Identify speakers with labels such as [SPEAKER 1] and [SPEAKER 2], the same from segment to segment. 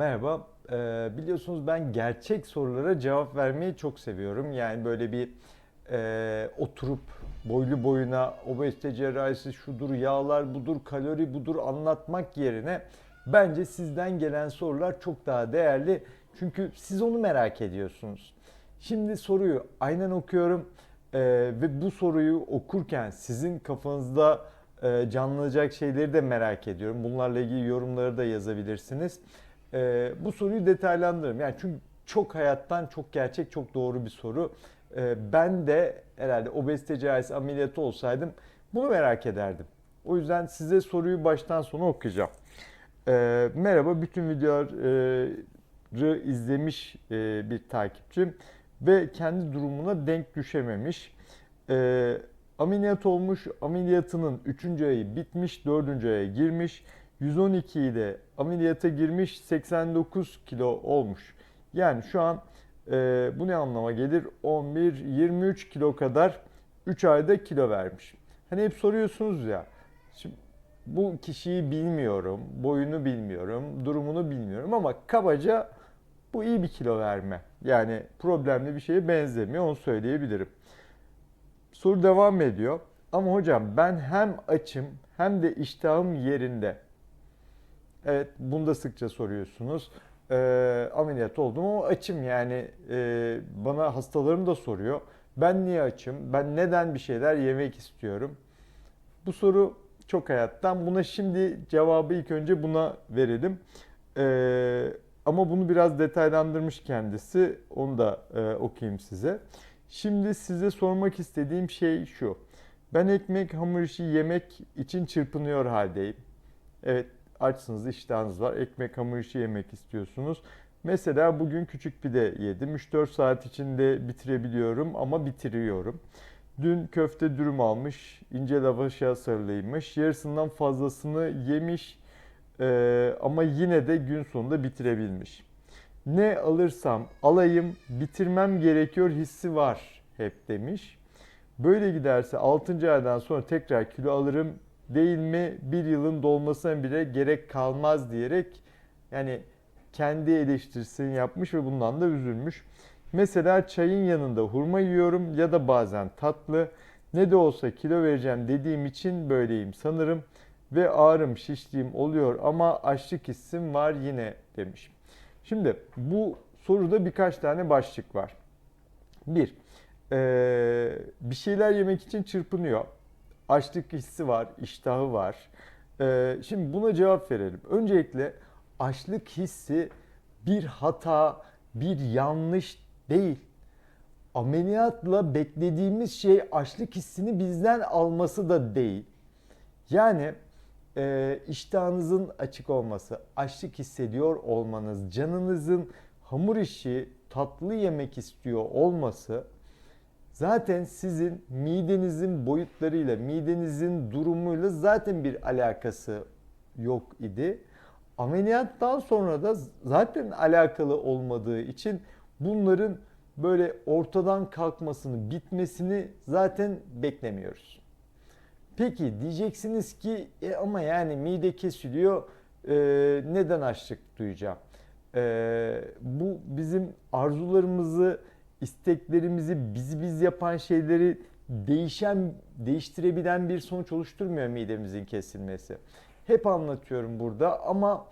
[SPEAKER 1] Merhaba. Ee, biliyorsunuz ben gerçek sorulara cevap vermeyi çok seviyorum. Yani böyle bir e, oturup boylu boyuna obezite cerrahisi şudur, yağlar budur, kalori budur anlatmak yerine bence sizden gelen sorular çok daha değerli. Çünkü siz onu merak ediyorsunuz. Şimdi soruyu aynen okuyorum Ee, ve bu soruyu okurken sizin kafanızda e, canlanacak şeyleri de merak ediyorum. Bunlarla ilgili yorumları da yazabilirsiniz. Ee, bu soruyu detaylandırırım. Yani çünkü çok hayattan çok gerçek, çok doğru bir soru. Ee, ben de herhalde obezite cerrahisi ameliyatı olsaydım bunu merak ederdim. O yüzden size soruyu baştan sona okuyacağım. Ee, merhaba, bütün videoları izlemiş e, bir takipçim ve kendi durumuna denk düşememiş. Ee, ameliyat olmuş, ameliyatının 3. ayı bitmiş, 4. aya girmiş. 112 ile ameliyata girmiş 89 kilo olmuş. Yani şu an e, bu ne anlama gelir? 11-23 kilo kadar 3 ayda kilo vermiş. Hani hep soruyorsunuz ya. Şimdi bu kişiyi bilmiyorum, boyunu bilmiyorum, durumunu bilmiyorum ama kabaca bu iyi bir kilo verme. Yani problemli bir şeye benzemiyor onu söyleyebilirim. Soru devam ediyor. Ama hocam ben hem açım hem de iştahım yerinde. Evet, bunu da sıkça soruyorsunuz. Ee, ameliyat oldum ama açım yani e, bana hastalarım da soruyor. Ben niye açım? Ben neden bir şeyler yemek istiyorum? Bu soru çok hayattan. Buna şimdi cevabı ilk önce buna verelim. Ee, ama bunu biraz detaylandırmış kendisi. Onu da e, okuyayım size. Şimdi size sormak istediğim şey şu. Ben ekmek, hamur işi yemek için çırpınıyor haldeyim. Evet, açsınız, iştahınız var. Ekmek, hamur işi yemek istiyorsunuz. Mesela bugün küçük pide yedim. 3-4 saat içinde bitirebiliyorum ama bitiriyorum. Dün köfte dürüm almış, ince lavaşa sarılıymış. Yarısından fazlasını yemiş ee, ama yine de gün sonunda bitirebilmiş. Ne alırsam alayım, bitirmem gerekiyor hissi var hep demiş. Böyle giderse 6. aydan sonra tekrar kilo alırım değil mi? Bir yılın dolmasına bile gerek kalmaz diyerek yani kendi eleştirisini yapmış ve bundan da üzülmüş. Mesela çayın yanında hurma yiyorum ya da bazen tatlı. Ne de olsa kilo vereceğim dediğim için böyleyim sanırım ve ağrım şişliğim oluyor ama açlık hissim var yine demiş. Şimdi bu soruda birkaç tane başlık var. Bir, ee, bir şeyler yemek için çırpınıyor. Açlık hissi var, iştahı var. Ee, şimdi buna cevap verelim. Öncelikle açlık hissi bir hata, bir yanlış değil. Ameliyatla beklediğimiz şey açlık hissini bizden alması da değil. Yani e, iştahınızın açık olması, açlık hissediyor olmanız, canınızın hamur işi, tatlı yemek istiyor olması zaten sizin midenizin boyutlarıyla, midenizin durumuyla zaten bir alakası yok idi. Ameliyattan sonra da zaten alakalı olmadığı için bunların böyle ortadan kalkmasını, bitmesini zaten beklemiyoruz. Peki diyeceksiniz ki e ama yani mide kesiliyor e, neden açlık duyacağım? E, bu bizim arzularımızı, isteklerimizi, bizi biz yapan şeyleri değişen, değiştirebilen bir sonuç oluşturmuyor midemizin kesilmesi. Hep anlatıyorum burada ama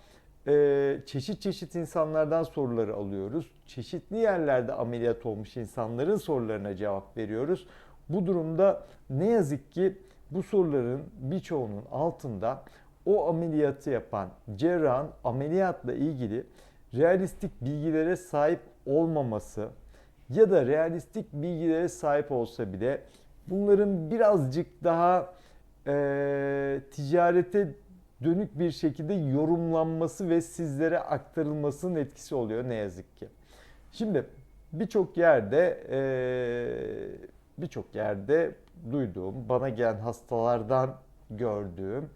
[SPEAKER 1] e, çeşit çeşit insanlardan soruları alıyoruz. Çeşitli yerlerde ameliyat olmuş insanların sorularına cevap veriyoruz. Bu durumda ne yazık ki bu soruların birçoğunun altında o ameliyatı yapan cerrahın ameliyatla ilgili realistik bilgilere sahip olmaması ya da realistik bilgilere sahip olsa bile bunların birazcık daha e, ticarete dönük bir şekilde yorumlanması ve sizlere aktarılmasının etkisi oluyor ne yazık ki. Şimdi birçok yerde e, birçok yerde duyduğum, bana gelen hastalardan gördüğüm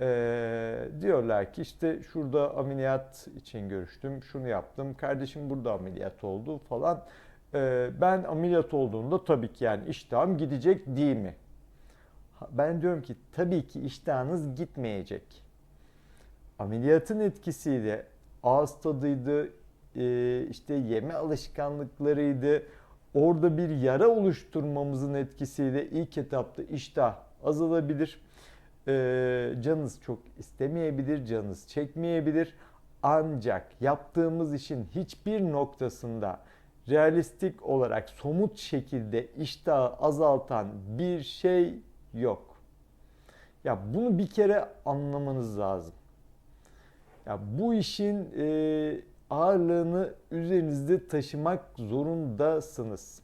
[SPEAKER 1] e, diyorlar ki işte şurada ameliyat için görüştüm, şunu yaptım, kardeşim burada ameliyat oldu falan. E, ben ameliyat olduğunda tabii ki yani iştahım gidecek değil mi? Ben diyorum ki tabii ki iştahınız gitmeyecek. Ameliyatın etkisiyle ağız tadıydı, e, işte yeme alışkanlıklarıydı. Orada bir yara oluşturmamızın etkisiyle ilk etapta iştah azalabilir. E, canınız çok istemeyebilir, canınız çekmeyebilir. Ancak yaptığımız işin hiçbir noktasında realistik olarak somut şekilde iştahı azaltan bir şey yok. Ya bunu bir kere anlamanız lazım. Ya bu işin e, ağırlığını üzerinizde taşımak zorundasınız.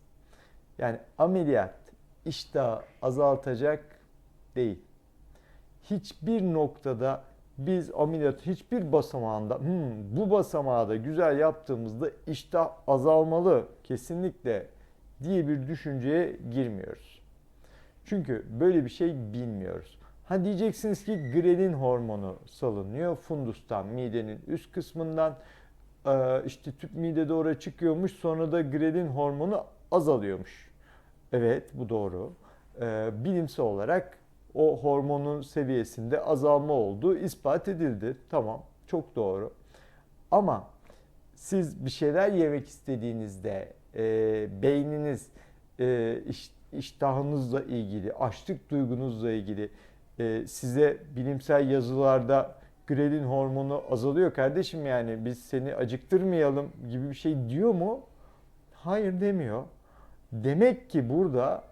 [SPEAKER 1] Yani ameliyat iştahı azaltacak değil. Hiçbir noktada biz ameliyat hiçbir basamağında "Hmm, bu basamağı da güzel yaptığımızda iştah azalmalı kesinlikle diye bir düşünceye girmiyoruz. Çünkü böyle bir şey bilmiyoruz. Ha diyeceksiniz ki grelin hormonu salınıyor fundustan, midenin üst kısmından Ee, işte tüp mide doğru çıkıyormuş sonra da grelin hormonu azalıyormuş. Evet bu doğru. Ee, bilimsel olarak o hormonun seviyesinde azalma olduğu ispat edildi. Tamam çok doğru. Ama siz bir şeyler yemek istediğinizde e, beyniniz e, iş, iştahınızla ilgili, açlık duygunuzla ilgili e, size bilimsel yazılarda grelin hormonu azalıyor kardeşim yani biz seni acıktırmayalım gibi bir şey diyor mu? Hayır demiyor. Demek ki burada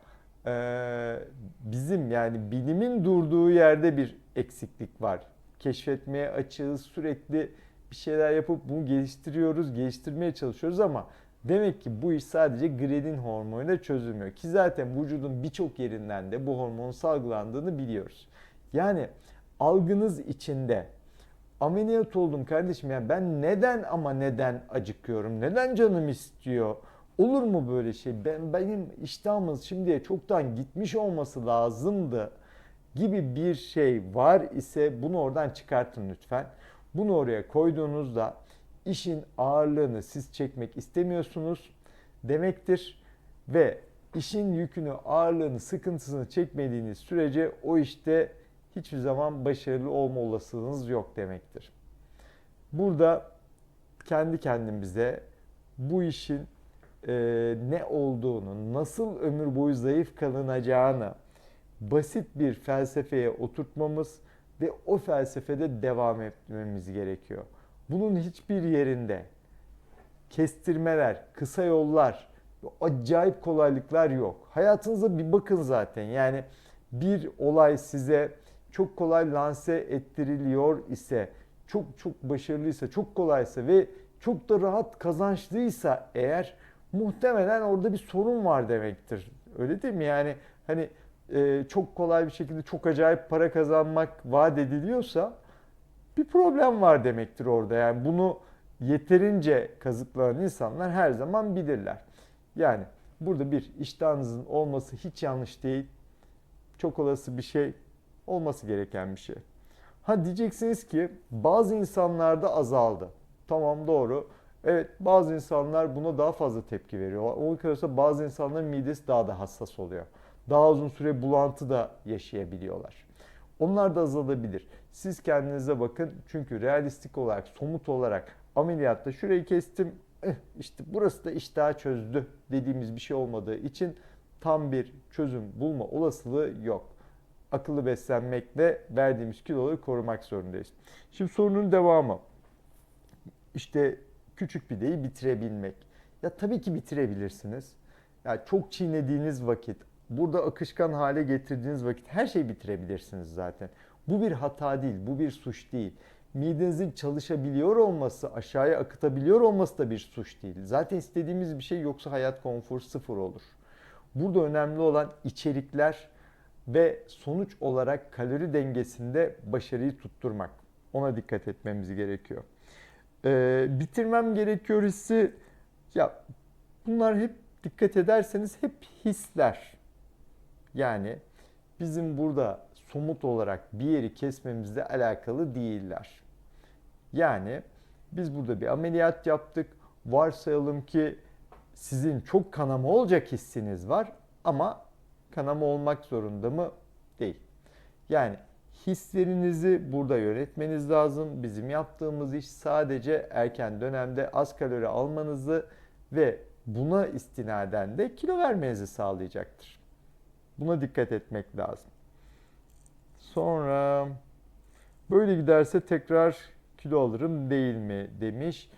[SPEAKER 1] e, bizim yani bilimin durduğu yerde bir eksiklik var. Keşfetmeye açığız sürekli bir şeyler yapıp bunu geliştiriyoruz, geliştirmeye çalışıyoruz ama demek ki bu iş sadece grelin hormonuyla çözülmüyor. Ki zaten vücudun birçok yerinden de bu hormonun salgılandığını biliyoruz. Yani algınız içinde ameliyat oldum kardeşim yani ben neden ama neden acıkıyorum? Neden canım istiyor? Olur mu böyle şey? Ben benim iştahımız şimdiye çoktan gitmiş olması lazımdı gibi bir şey var ise bunu oradan çıkartın lütfen. Bunu oraya koyduğunuzda işin ağırlığını siz çekmek istemiyorsunuz demektir ve işin yükünü, ağırlığını, sıkıntısını çekmediğiniz sürece o işte hiçbir zaman başarılı olma olasılığınız yok demektir. Burada kendi kendimize bu işin e, ne olduğunu, nasıl ömür boyu zayıf kalınacağını basit bir felsefeye oturtmamız ve o felsefede devam etmemiz gerekiyor. Bunun hiçbir yerinde kestirmeler, kısa yollar, acayip kolaylıklar yok. Hayatınıza bir bakın zaten. Yani bir olay size çok kolay lanse ettiriliyor ise, çok çok başarılıysa, çok kolaysa ve çok da rahat kazançlıysa eğer muhtemelen orada bir sorun var demektir. Öyle değil mi? Yani hani e, çok kolay bir şekilde çok acayip para kazanmak vaat ediliyorsa bir problem var demektir orada. Yani bunu yeterince kazıklanan insanlar her zaman bilirler. Yani burada bir iştahınızın olması hiç yanlış değil. Çok olası bir şey olması gereken bir şey. Ha diyeceksiniz ki bazı insanlarda azaldı. Tamam doğru. Evet bazı insanlar buna daha fazla tepki veriyor. O kadar bazı insanların midesi daha da hassas oluyor. Daha uzun süre bulantı da yaşayabiliyorlar. Onlar da azalabilir. Siz kendinize bakın. Çünkü realistik olarak, somut olarak ameliyatta şurayı kestim. Eh, işte burası da iştah çözdü dediğimiz bir şey olmadığı için tam bir çözüm bulma olasılığı yok akıllı beslenmekle verdiğimiz kiloları korumak zorundayız. Şimdi sorunun devamı. İşte küçük pideyi bitirebilmek. Ya tabii ki bitirebilirsiniz. Ya çok çiğnediğiniz vakit, burada akışkan hale getirdiğiniz vakit her şeyi bitirebilirsiniz zaten. Bu bir hata değil, bu bir suç değil. Midenizin çalışabiliyor olması, aşağıya akıtabiliyor olması da bir suç değil. Zaten istediğimiz bir şey yoksa hayat konforu sıfır olur. Burada önemli olan içerikler ve sonuç olarak kalori dengesinde başarıyı tutturmak. Ona dikkat etmemiz gerekiyor. Ee, bitirmem gerekiyor hissi ya bunlar hep dikkat ederseniz hep hisler. Yani bizim burada somut olarak bir yeri kesmemizle alakalı değiller. Yani biz burada bir ameliyat yaptık. Varsayalım ki sizin çok kanama olacak hissiniz var ama kanama olmak zorunda mı? Değil. Yani Hislerinizi burada yönetmeniz lazım. Bizim yaptığımız iş sadece erken dönemde az kalori almanızı ve buna istinaden de kilo vermenizi sağlayacaktır. Buna dikkat etmek lazım. Sonra böyle giderse tekrar kilo alırım değil mi demiş.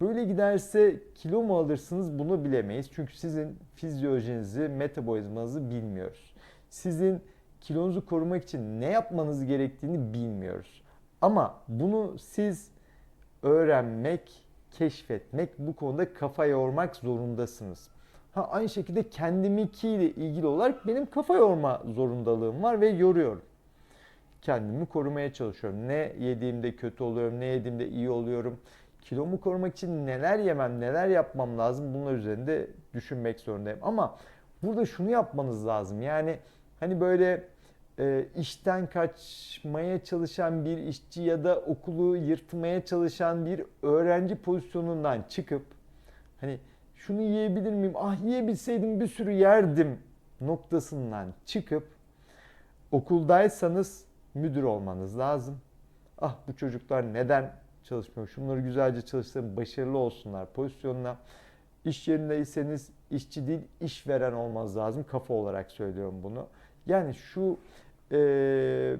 [SPEAKER 1] Böyle giderse kilo mu alırsınız bunu bilemeyiz. Çünkü sizin fizyolojinizi, metabolizmanızı bilmiyoruz. Sizin kilonuzu korumak için ne yapmanız gerektiğini bilmiyoruz. Ama bunu siz öğrenmek, keşfetmek, bu konuda kafa yormak zorundasınız. Ha, aynı şekilde kendimikiyle ilgili olarak benim kafa yorma zorundalığım var ve yoruyorum. Kendimi korumaya çalışıyorum. Ne yediğimde kötü oluyorum, ne yediğimde iyi oluyorum. Kilomu korumak için neler yemem, neler yapmam lazım bunlar üzerinde düşünmek zorundayım. Ama burada şunu yapmanız lazım. Yani hani böyle e, işten kaçmaya çalışan bir işçi ya da okulu yırtmaya çalışan bir öğrenci pozisyonundan çıkıp hani şunu yiyebilir miyim? Ah yiyebilseydim bir sürü yerdim noktasından çıkıp okuldaysanız müdür olmanız lazım. Ah bu çocuklar neden çalışmıyor? Şunları güzelce çalıştırın, başarılı olsunlar pozisyonuna. İş yerindeyseniz işçi değil işveren olmanız lazım. Kafa olarak söylüyorum bunu. Yani şu e,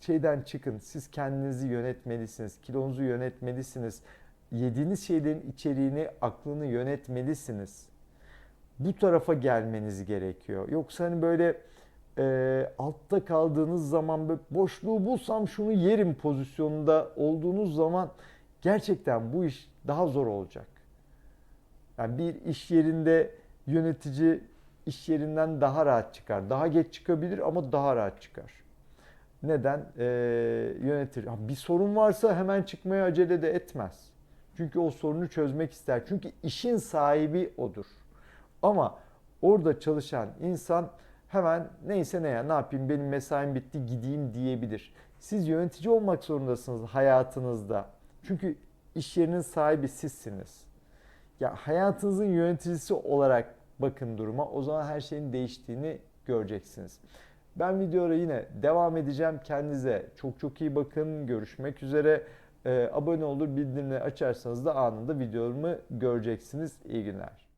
[SPEAKER 1] şeyden çıkın. Siz kendinizi yönetmelisiniz. Kilonuzu yönetmelisiniz. Yediğiniz şeylerin içeriğini, aklını yönetmelisiniz. Bu tarafa gelmeniz gerekiyor. Yoksa hani böyle e, altta kaldığınız zaman boşluğu bulsam şunu yerim pozisyonunda olduğunuz zaman gerçekten bu iş daha zor olacak. Yani bir iş yerinde yönetici iş yerinden daha rahat çıkar. Daha geç çıkabilir ama daha rahat çıkar. Neden? Ee, yönetir. Bir sorun varsa hemen çıkmaya acele de etmez. Çünkü o sorunu çözmek ister. Çünkü işin sahibi odur. Ama orada çalışan insan hemen neyse ne ya ne yapayım benim mesaim bitti gideyim diyebilir. Siz yönetici olmak zorundasınız hayatınızda. Çünkü iş yerinin sahibi sizsiniz. Ya hayatınızın yöneticisi olarak bakın duruma. O zaman her şeyin değiştiğini göreceksiniz. Ben videoya yine devam edeceğim. Kendinize çok çok iyi bakın. Görüşmek üzere. Ee, abone olur, bildirimleri açarsanız da anında videolarımı göreceksiniz. İyi günler.